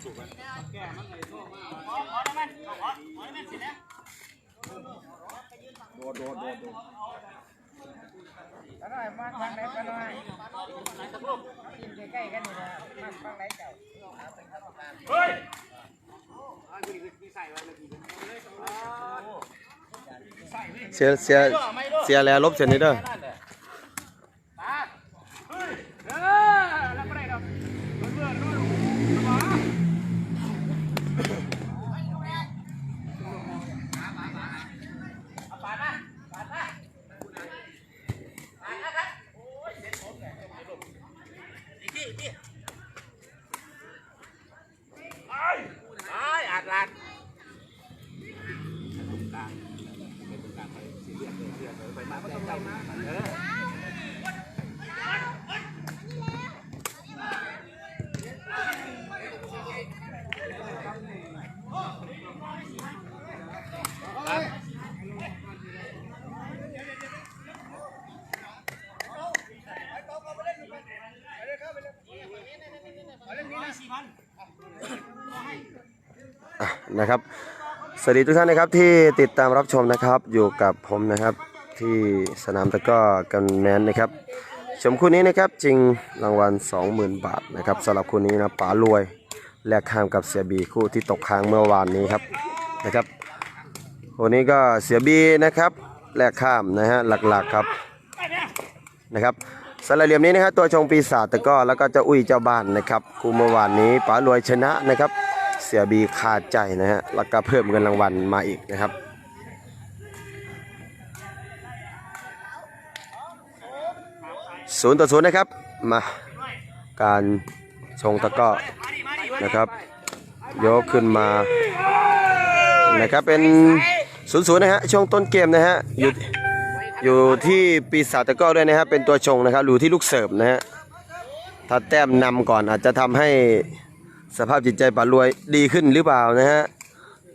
ก็น้อยมาฟังไหนก็น้อยกินใกล้ๆกันนี่นะมาฟังไหนเจ้าเสียเสียเสียแล้วลบเสียนี้เด้อ อาดลาด อะ นะครับสวัสดีทุกท่านนะครับที่ติดตามรับชมนะครับอยู่กับผมนะครับ ที่สนามตะก้อกันแมนนะครับชมคู่นี้นะครับจริงรางวัล 20,000 บาทนะครับสำหรับคู่นี้นะป๋ารวยแลกข้ามกับเสียบีคู่ที่ตกค้างเมื่อวานนี้ครับนะครับคู่นี้ก็เสียบีนะครับแลกข้ามนะฮะหลักๆครับนะครับสำหรับเหลี่ยมนี้นะครับตัวชงปีศาจตะก้อแล้วก็เจ้าอุ้ยเจ้าบ้านนะครับคู่เมื่อวานนี้ป๋ารวยชนะนะครับ เสียบีขาดใจนะฮะแล้วก็เพิ่มเงินรางวัลมาอีกนะครับ ศูนย์ต่อศูนย์นะครับ มาการชงตะก้อนะครับ ยกขึ้นมานะครับเป็นศูนย์ศูนย์นะฮะช่วงต้นเกมนะฮะอยู่อยู่ที่ปีศาจตะก้อด้วยนะฮะเป็นตัวชงนะครับอยู่ที่ลูกเสิร์ฟนะฮะถ้าแต้มนำก่อนอาจจะทำให้สภาพจิตใจป่ารวยดีขึ้นหรือเปล่านะฮะ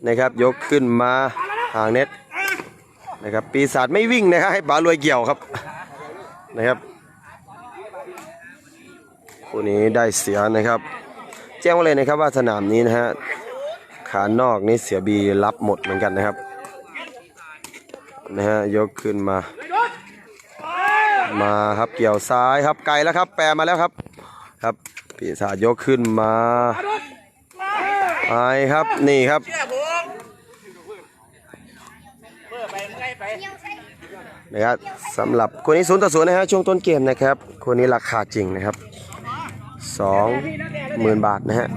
นะครับ ยกขึ้นมาห่างเน็ตนะครับปีศาจไม่วิ่งนะครับให้ป่ารวยเกี่ยวครับนะครับ คู่นี้ได้เสียนะครับ แจ้งไว้เลยนะครับว่าสนามนี้นะฮะขานอกนี่เสียบีรับหมดเหมือนกันนะครับนะฮะยกขึ้นมา มาครับเกี่ยวซ้ายครับไกลแล้วครับ แปรมาแล้วครับ ครับปีศาจยกขึ้นมาไปครับนี่ครับนะครับสำหรับคนนี้ศูนย์ต่อศูนย์นะฮะช่วงต้นเกมนะครับคนนี้ราคาจริงนะครับ สองหมื่นบาทนะฮะ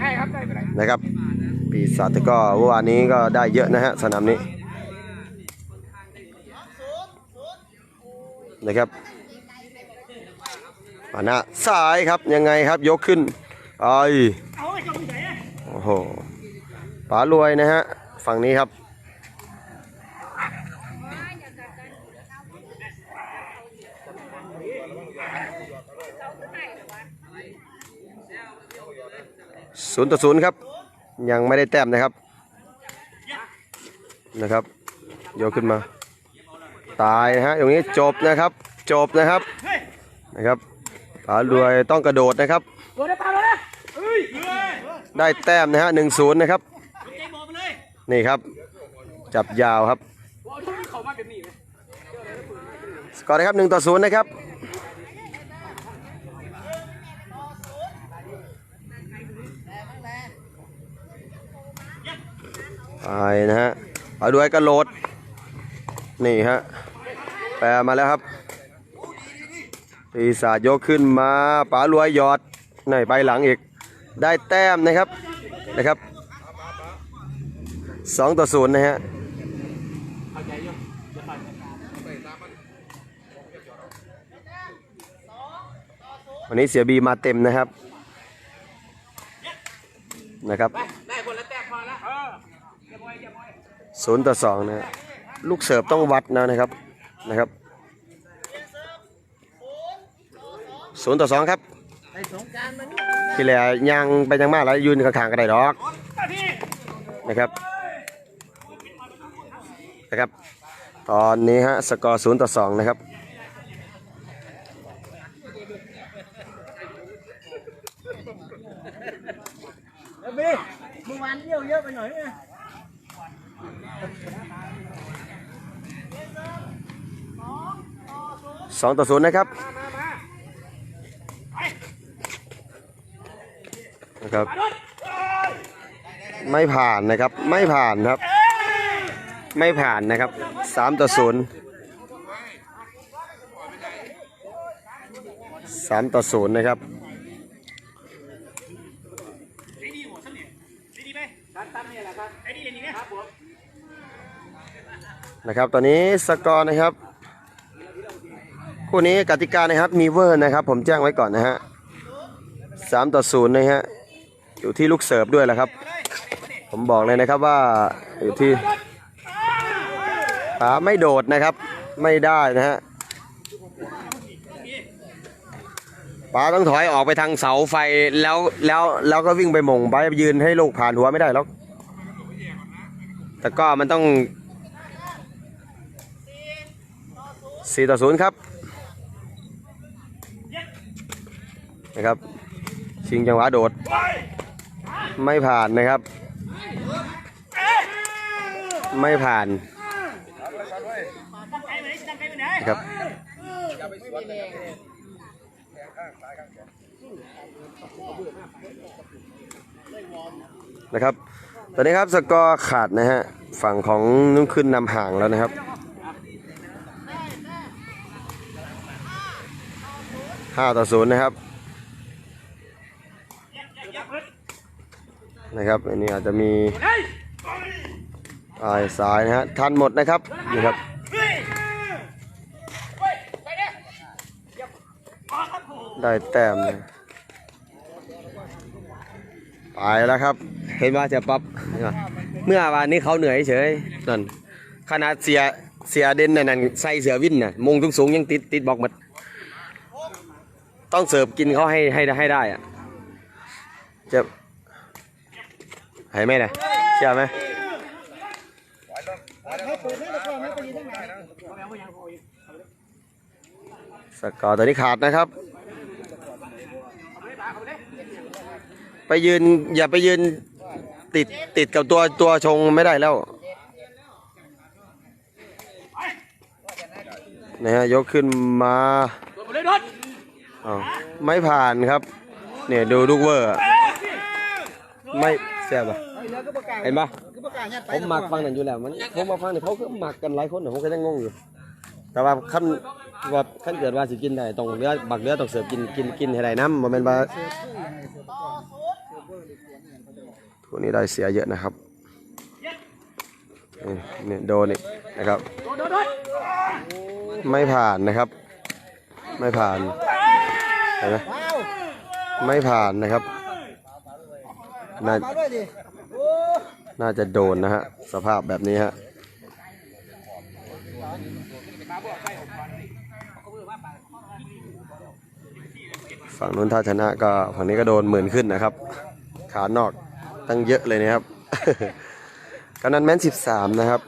ได้ครับได้ไปไหนนะครับปีศาจก็เมื่อวานนี้ก็ได้เยอะนะฮะสนามนี้นะครับมาหน้าซ้ายครับยังไงครับยกขึ้นไอโอ้โหป๋ารวยนะฮะฝั่งนี้ครับ ศูนย์ต่อศูนย์ครับ ยังไม่ได้แต้มนะครับนะครับโยกขึ้นมา ตายนะฮะอย่างนี้จบนะครับ จบนะครับนะครับป๋ารวยต้องกระโดดนะครับ ได้แต้มนะฮะหนึ่งศูนย์นะครับ นี่ครับ จับยาวครับว่าทุกเขามาแบบนี้ไหมสกอร์นะครับหนึ่งต่อศูนย์นะครับ ไปนะฮะเอาด้วยกระโหลด นี่ฮะ แปลมาแล้วครับปีศาจยกขึ้นมาป๋ารวยหยอดไหนไปหลังอีก ได้แต้มนะครับนะครับสองต่อศูนย์นะฮะวันนี้เสียบีมาเต็มนะครับนะครับ ศูนย์ต่อสองนะฮะลูกเสิร์ฟต้องวัดนะนะครับนะครับศูนย์ต่อสองครับที่เหลือยังไปยังมากแล้วยืนข้างๆก็ได้ดอกนะครับนะครับตอนนี้ฮะสกอร์ศูนย์ต่อสองนะครับเดี๋ยวพี่เมื่อวานเที่ยวเยอะไปหน่อยไง สองต่อศูนย์นะครับนะครับ ไม่ผ่านนะครับ ไม่ผ่านครับ ไม่ผ่านนะครับสามต่อศูนย์สามต่อศูนย์นะครับ นะครับ ตอนนี้สกอร์นะครับ คู่นี้กติกานะครับมีเวอร์นะครับ ผมแจ้งไว้ก่อนนะฮะสามต่อศูนย์นะฮะอยู่ที่ลูกเสิร์ฟด้วยแหละครับ ผมบอกเลยนะครับว่าอยู่ที่ป๋าไม่โดดนะครับ ไม่ได้นะฮะป๋าต้องถอยออกไปทางเสาไฟแล้วแล้วแล้วก็วิ่งไปมงไปยืนให้ลูกผ่านหัวไม่ได้แล้วแต่ก็มันต้อง สี่ต่อศูนย์ครับนะครับ ชิงจังหวะโดด ไม่ผ่านนะครับ ไม่ผ่านนะครับนะครับ ตอนนี้ครับสกอร์ขาดนะฮะ ฝั่งของนุ่งขึ้นนำห่างแล้วนะครับ ห้าต่อศูนย์นะครับ นะครับอันนี้อาจจะมีปลายสายนะฮะทันหมดนะครับนี่ครับได้แต้มนะไปแล้วครับ เห็นว่าจะปั๊บเมื่อวานนี้เขาเหนื่อยเฉยนั่นขนาดเสียเสียเด่นนั่นใส่เสือวินน่ะมงทุกสูงๆยังติดติดบอกหมด ต้องเสิร์ฟกินเขาให้ให้ให้ได้อะจะให้ไหมนะเชื่อไหมสกอร์ตัวนี้ขาดนะครับ ไปยืนอย่าไปยืนติดติดกับตัวตัวชงไม่ได้แล้วนะฮะยกขึ้นมา อ้าวไม่ผ่านครับ เนี่ยดูลูกเวอร์อะไม่แซ่บอะเห็นปะผมหมักฟังนั่นอยู่แล้วมันผมมาฟังเนี่ยเขาก็หมักกันหลายคนน่ะผมก็ยังงงอยู่ แต่ว่าขั้นว่าขั้นเกิดว่าสิกินได้ต้องเรือบักเรือต้องเสิร์ฟกินกินกินให้ได้น้ำมันเป็นว่าทุกนี้ได้เสียเยอะนะครับนี่เนี่ยโดนอีกนะครับ ไม่ผ่านนะครับ ไม่ผ่าน เห็นไหมไม่ผ่านนะครับ น่าน่าจะโดนนะฮะ สภาพแบบนี้ฮะฝั่งนู้นถ้าชนะก็ฝั่งนี้ก็โดนหมื่นขึ้นนะครับ ขานอกตั้งเยอะเลยนะครับกำนันแมนสิบสามนะครับ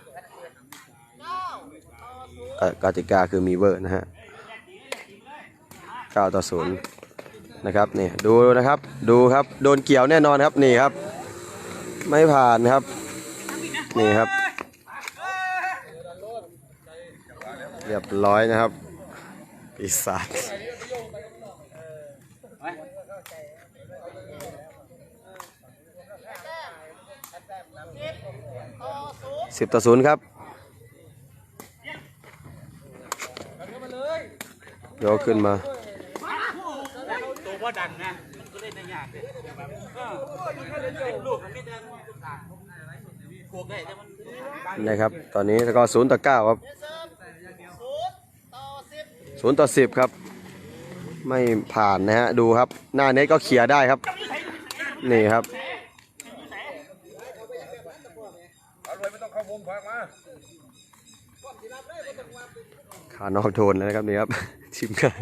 กติกาคือมีเวอร์นะฮะ 9 ต่อ 0 นะครับนี่ดูนะครับดูครับโดนเกี่ยวแน่นอนครับนี่ครับ ไม่ผ่านครับ นี่ครับ เรียบร้อยนะครับปีศาจสิบต่อศูนย์ครับโยกขึ้นมา บ่ดันนะก็เล่นได้ยากเลยลูกมันไม่ได้พวกได้แต่มันนะครับ ตอนนี้สกอร์ศูนย์ต่อเก้าครับศูนย์ต่อสิบครับ ไม่ผ่านนะฮะ ดูครับ หน้าเน็ตก็เคลียได้ครับ นี่ครับขานอกโดนแล้วนะครับนี่ครับทีมงาน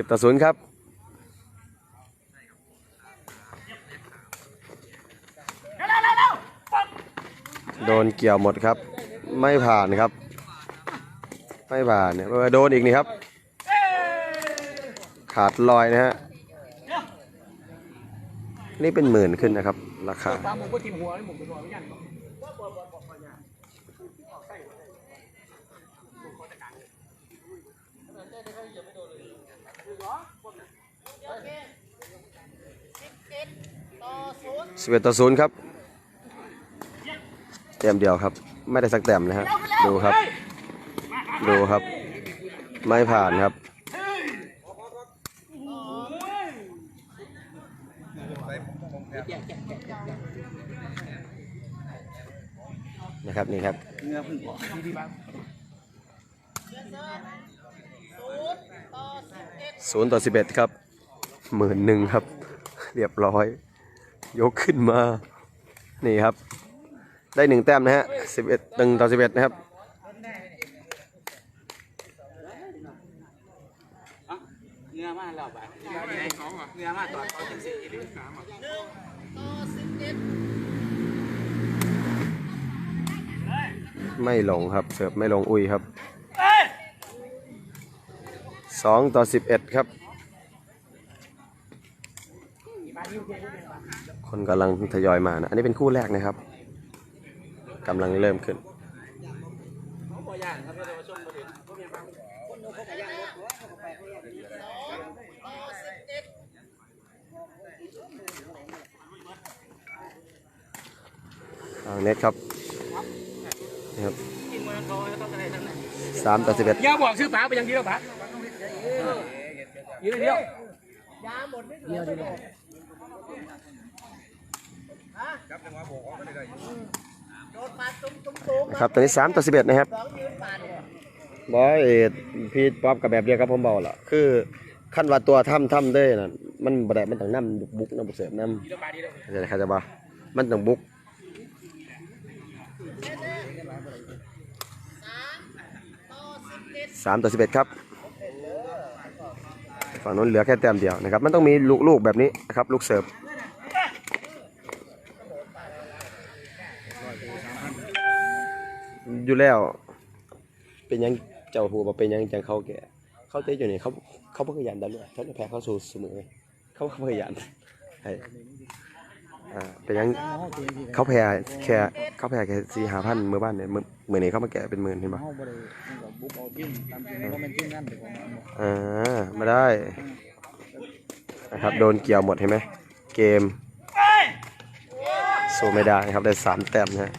สิบต่อศูนย์ครับโดนเกี่ยวหมดครับ ไม่ผ่านครับ ไม่ผ่านเนี่ยเออโดนอีกนี่ครับ ขาดลอยนะฮะนี่เป็นหมื่นขึ้นนะครับ ราคา ปลาหมูก็ทิมหัวหมูเป็นหัวไม่ยัน สิบเอ็ดต่อศูนย์ครับแต้มเดียวครับ ไม่ได้สักแต้มนะฮะดูครับ ดูครับ ไม่ผ่านครับนะครับนี่ครับเนื้อพึ่งออก ศูนย์ต่อสิบเอ็ดครับหมื่นหนึ่งครับ เรียบร้อย ยกขึ้นมา นี่ครับ ได้หนึ่งแต้มนะฮะสิบเอ็ดหนึ่งต่อสิบเอ็ดนะครับเนื้อมาแล้วไปเนื้อมาต่อเขาจังสี่หรือสามไม่ลงครับ เสิร์ฟไม่ลงอุ้ยครับ สองต่อสิบเอ็ดครับ คนกำลังทยอยมานะ อันนี้เป็นคู่แรกนะครับกำลังเริ่มขึ้นเอาเดี๋ยวชมบ่เห็นบ่มีบางทางเน็ตครับครับสามต่อสิบเอ็ดอย่าบอกชื่อป๋าไปอย่างเดียวป๋า ยืนเดียวยาหมดที่สุดครับตอนนี้สามต่อสิบเอ็ดนะครับบอยพี่ป๊อปกับแบบเดียวกับผมเบาละคือขั้นว่าตัวถ้ำถ้ำเด้น่ะมันบ่ได้มันต้องน้ำบุกน้ำบุกเสร์ฟน้ำดีแล้วป๋าดีแล้วเข้าใจเข้าใจป่ะมันต้องบุกสามต่อสิบเอ็ดครับ ฝั่งนู้นเหลือแค่แต้มเดียวนะครับ มันต้องมีลูกๆแบบนี้นะครับ ลูกเสิร์ฟอยู่แล้ว เป็นยังเจ้าหัวเป็นยังจังเขาแก่เขาเตะอยู่นี่เขาเขาเพิ่งขยันดันด้วยเขาจะแพ้เขาสู่เสมอเขาเขาขยันให้ อ่าเป็นหยังเขาแพ้แค่เขาแพ้แค่สี่ห้าพันเมื่อบ้านเนี่ยเมื่อเมื่อนี้เขามาแก่เป็นหมื่นเห็นปะเขาบ่ได้มันก็บุกเอาทีมตามจริงก็เป็นทีมนั่นเดี๋ยวผมอ่ามาได้นะครับโดนเกี่ยวหมดเห็นไหมเกมสู้ไม่ได้นะครับได้สามแต้มนะฮะ